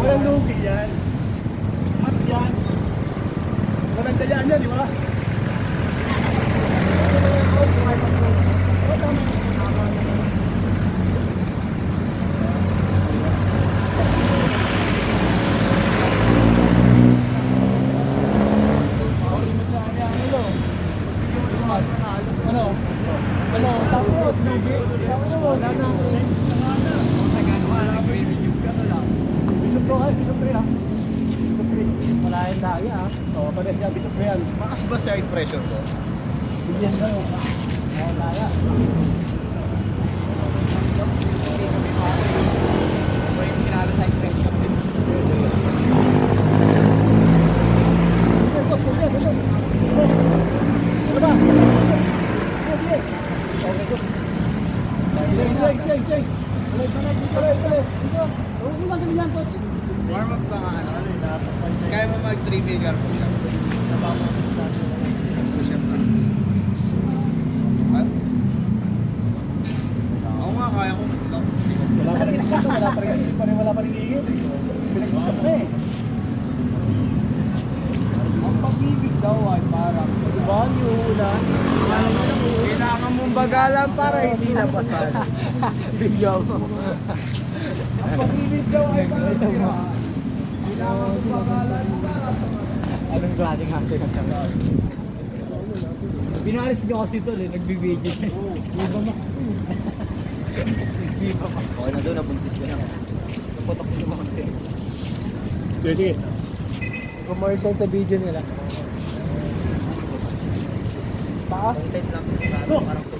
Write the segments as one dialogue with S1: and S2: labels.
S1: Walang lugi yan. Mats yan. Walang dayaan yan, di ba?
S2: Ano? Ano? Tapos, lugi. Wala na.
S1: Bisok to, ay, bisok tre ha. Bisok tre.
S2: Wala yung daya ah.
S1: Oo, pares yan, bisok yan.
S3: Makas ba side pressure ko?
S1: Bigyan na yun.
S2: Wala daya.
S1: Ito, sige, ito. Ano ba? Sige, sige. Okay, go. Sige, sige, sige, sige. Tuloy, tuloy, tuloy, tuloy. Dito. Huwag mo lang ganyan, coach.
S3: Warm up ba nga ano? Kaya mo mag 3 finger push up. Push up lang. Ako nga, kaya ko.
S1: Wala pa rin wala pa rin, wala pa rin, iigit. Pinag-usap na eh.
S2: Ang pag-ibig daw ay parang, di ba, yung ulan?
S3: Mong bagalan para hindi napasan.
S2: Bigyaw.
S1: Ang pag-ibig daw ay parang tira. Kailangan mo pagalan para
S2: Anong klaseng hati ka sa Binalis niyo kasi ito, eh, nagbibideo siya. Di ba ma? Di ba ma?
S3: Okay na doon, nabuntis ko na.
S2: Naputok sa mga kaya.
S1: Sige, sige.
S2: Commercial sa video nila. Taas?
S3: Content lang. Parang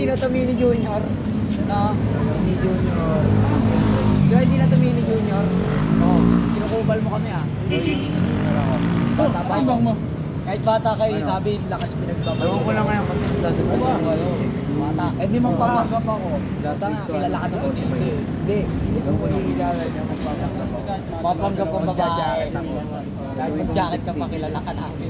S2: hindi na to mini junior. Na, mini junior. Yo, hindi na to mini junior. Oh, kinukubal mo kami ah. Bata pa ako.
S1: mo.
S2: Kahit bata kayo, sabi, lakas pinagbabalo.
S3: Ewan ko lang ngayon kasi nasa
S2: Oo, ano, bata.
S1: Eh di magpapanggap ako.
S2: Basta nga, kilala ka naman dito eh.
S1: Hindi, hindi ko makikilala niya magpapanggap ako.
S2: Papanggap ka babae. Kahit mag-jacket ka pa, kilala ka namin.